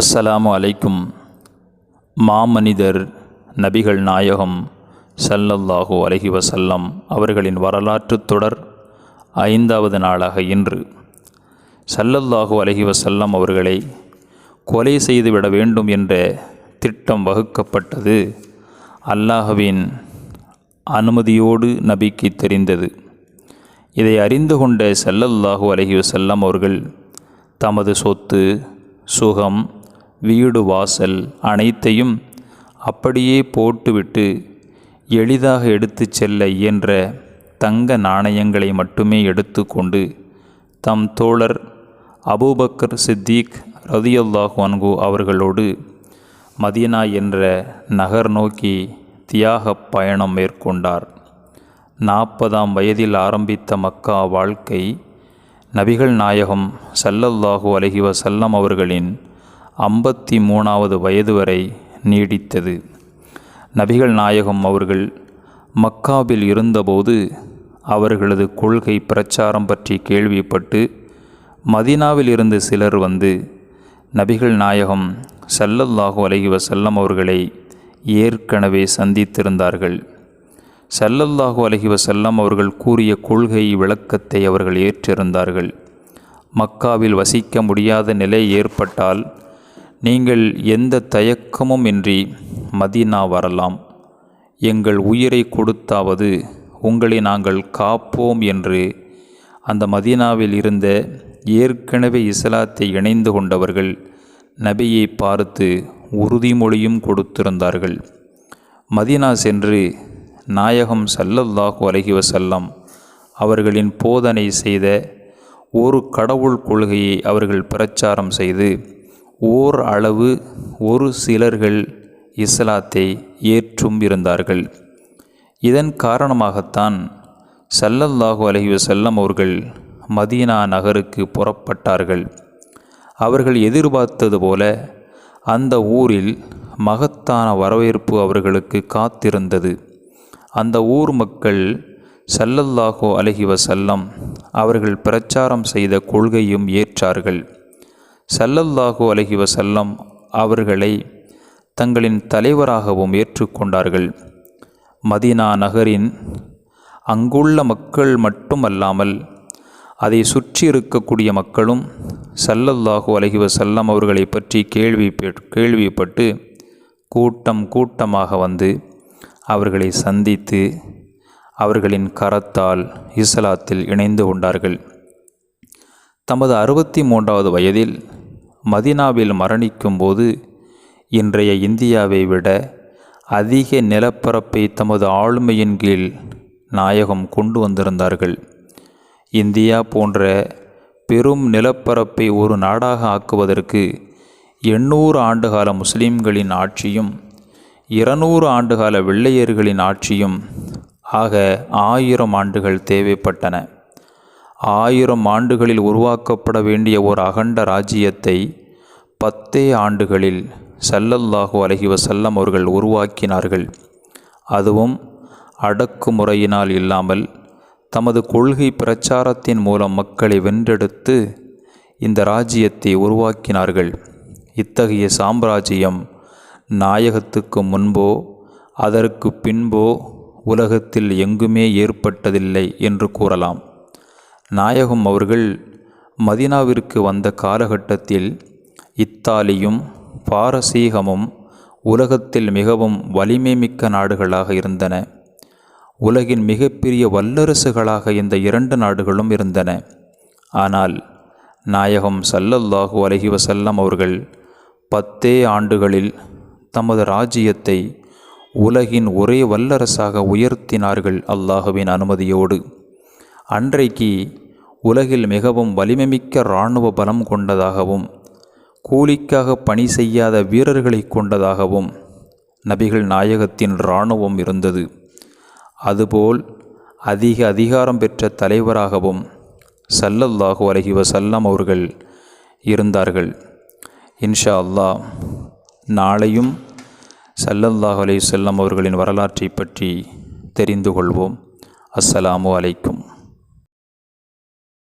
அஸ்ஸலாமு அலைக்கும். மாமனிதர் நபிகள் நாயகம் ஸல்லல்லாஹு அலஹி வசல்லம் அவர்களின் வரலாற்று தொடர் ஐந்தாவது நாளாக இன்று. சல்லல்லாஹு அலஹி வசல்லம் அவர்களை கொலை செய்துவிட வேண்டும் என்ற திட்டம் வகுக்கப்பட்டது அல்லாஹுவின் அனுமதியோடு நபிக்கு தெரிந்தது. இதை அறிந்து கொண்ட ஸல்லல்லாஹு அலஹி வசல்லம் அவர்கள் தமது சொத்து சுகம் வீடு வாசல் அனைத்தையும் அப்படியே போட்டுவிட்டு எளிதாக எடுத்துச் செல்ல இயன்ற தங்க நாணயங்களை மட்டுமே எடுத்துக்கொண்டு தம் தோழர் அபூபக்கர் சித்திக் ரதியல்லாஹு அன்கு அவர்களோடு மதீனா என்ற நகர் நோக்கி தியாகப் பயணம் மேற்கொண்டார். நாற்பதாம் வயதில் ஆரம்பித்த மக்கா வாழ்க்கை நபிகள் நாயகம் சல்லல்லாஹு அலஹி வசல்லம் அவர்களின் ஐம்பத்தி மூணாவது வயது வரை நீடித்தது. நபிகள் நாயகம் அவர்கள் மக்காவில் இருந்தபோது அவர்களது கொள்கை பிரச்சாரம் பற்றி கேள்விப்பட்டு மதீனாவில் இருந்து சிலர் வந்து நபிகள் நாயகம் சல்லல்லாஹு அலஹி வசல்லம் அவர்களை ஏற்கனவே சந்தித்திருந்தார்கள். சல்லல்லாஹு அலஹி வசல்லம் அவர்கள் கூறிய கொள்கை விளக்கத்தை அவர்கள் ஏற்றிருந்தார்கள். மக்காவில் வசிக்க முடியாத நிலை ஏற்பட்டால் நீங்கள் எந்த தயக்கமும் இன்றி மதீனா வரலாம்? எங்கள் உயிரை கொடுத்தாவது உங்களை நாங்கள் காப்போம் என்று அந்த மதீனாவில் இருந்த ஏற்கனவே இஸ்லாத்தை இணைந்து கொண்டவர்கள் நபியை பார்த்து உறுதிமொழியும் கொடுத்திருந்தார்கள். மதீனா சென்று நாயகம் சல்லல்லாஹு அலைஹி வஸல்லம் அவர்களின் போதனை செய்த ஒரு கடவுள் கொள்கையை அவர்கள் பிரச்சாரம் செய்து ஓர் அளவு ஒரு சிலர்கள் இஸ்லாத்தை ஏற்றும் இருந்தார்கள் இதன் காரணமாகத்தான் சல்லல்லாஹு அலஹி செல்லம் அவர்கள் மதீனா நகருக்கு புறப்பட்டார்கள். அவர்கள் எதிர்பார்த்தது போல அந்த ஊரில் மகத்தான வரவேற்பு அவர்களுக்கு காத்திருந்தது. அந்த ஊர் மக்கள் சல்லல்லாஹோ அலஹி வசல்லம் அவர்கள் பிரச்சாரம் செய்த கொள்கையும் ஏற்றார்கள். சல்லல்லாஹு அலஹி வசல்லம் அவர்களை தங்களின் தலைவராகவும் ஏற்றுக்கொண்டார்கள். மதீனா நகரின் அங்குள்ள மக்கள் மட்டுமல்லாமல் அதை சுற்றி இருக்கக்கூடிய மக்களும் சல்லல்லாஹு அலஹி வசல்லம் அவர்களை பற்றி கேள்வி கேள்விப்பட்டு கூட்டம் கூட்டமாக வந்து அவர்களை சந்தித்து அவர்களின் கரத்தால் இஸ்லாத்தில் இணைந்து கொண்டார்கள். தமது அறுபத்தி மூன்றாவது வயதில் மதினாவில் மரணிக்கும்போது இன்றைய இந்தியாவை விட அதிக நிலப்பரப்பை தமது ஆளுமையின் கீழ் நாயகம் கொண்டு வந்திருந்தார்கள். இந்தியா போன்ற பெரும் நிலப்பரப்பை ஒரு நாடாக ஆக்குவதற்கு எண்ணூறு ஆண்டுகால முஸ்லிம்களின் ஆட்சியும் இருநூறு ஆண்டுகால வெள்ளையர்களின் ஆட்சியும் ஆக ஆயிரம் ஆண்டுகள் தேவைப்பட்டன. ஆயிரம் ஆண்டுகளில் உருவாக்கப்பட வேண்டிய ஒரு அகண்ட ராஜ்யத்தை பத்தே ஆண்டுகளில் சல்லல்லாஹு அலஹி வசல்லம் அவர்கள் உருவாக்கினார்கள். அதுவும் அடக்குமுறையினால் இல்லாமல் தமது கொள்கை பிரச்சாரத்தின் மூலம் மக்களை வென்றெடுத்து இந்த ராஜ்யத்தை உருவாக்கினார்கள். இத்தகைய சாம்ராஜ்யம் நாயகத்துக்கு முன்போ அதற்கு பின்போ உலகத்தில் எங்குமே ஏற்பட்டதில்லை என்று கூறலாம். நாயகம் அவர்கள் மதினாவிற்கு வந்த காலகட்டத்தில் இத்தாலியும் பாரசீகமும் உலகத்தில் மிகவும் வலிமை மிக்க நாடுகளாக இருந்தன. உலகின் மிகப்பெரிய வல்லரசுகளாக இந்த இரண்டு நாடுகளும் இருந்தன. ஆனால் நாயகம் சல்லல்லாஹு அலஹி வசல்லம் அவர்கள் பத்தே ஆண்டுகளில் தமது ராஜ்யத்தை உலகின் ஒரே வல்லரசாக உயர்த்தினார்கள் அல்லாஹுவின் அனுமதியோடு. அன்றைக்கு உலகில் மிகவும் வலிமைமிக்க இராணுவ பலம் கொண்டதாகவும் கூலிக்காக பணி செய்யாத வீரர்களை கொண்டதாகவும் நபிகள் நாயகத்தின் இராணுவம் இருந்தது. அதுபோல் அதிக அதிகாரம் பெற்ற தலைவராகவும் சல்லல்லாஹு அலஹி வசல்லம் அவர்கள் இருந்தார்கள். இன்ஷா அல்லா நாளையும் சல்லல்லாஹு அலி செல்லம் அவர்களின் வரலாற்றை பற்றி தெரிந்து கொள்வோம். அஸ்ஸலாமு அலைக்கும்.